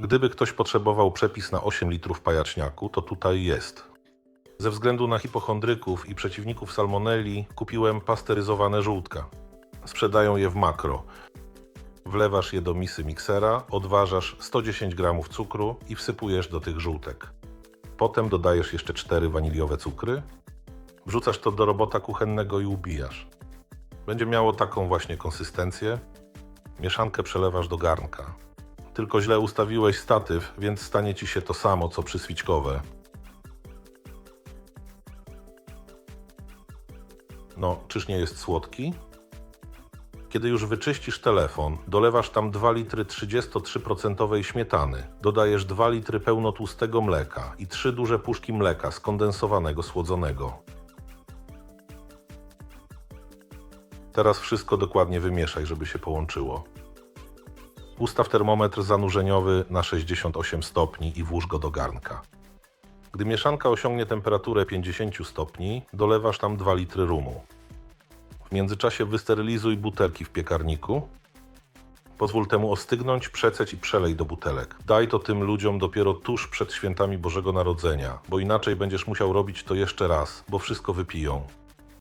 Gdyby ktoś potrzebował przepis na 8 litrów pajaczniaku, to tutaj jest. Ze względu na hipochondryków i przeciwników salmonelli kupiłem pasteryzowane żółtka. Sprzedają je w makro. Wlewasz je do misy miksera, odważasz 110 g cukru i wsypujesz do tych żółtek. Potem dodajesz jeszcze 4 waniliowe cukry, wrzucasz to do robota kuchennego i ubijasz. Będzie miało taką właśnie konsystencję. Mieszankę przelewasz do garnka. Tylko źle ustawiłeś statyw, więc stanie ci się to samo co przyswiczkowe. No, czyż nie jest słodki? Kiedy już wyczyścisz telefon, dolewasz tam 2 litry 33% śmietany, dodajesz 2 litry pełnotłustego mleka i 3 duże puszki mleka skondensowanego słodzonego. Teraz wszystko dokładnie wymieszaj, żeby się połączyło. Ustaw termometr zanurzeniowy na 68 stopni i włóż go do garnka. Gdy mieszanka osiągnie temperaturę 50 stopni, dolewasz tam 2 litry rumu. W międzyczasie wysterylizuj butelki w piekarniku. Pozwól temu ostygnąć, przeceć i przelej do butelek. Daj to tym ludziom dopiero tuż przed świętami Bożego Narodzenia, bo inaczej będziesz musiał robić to jeszcze raz, bo wszystko wypiją.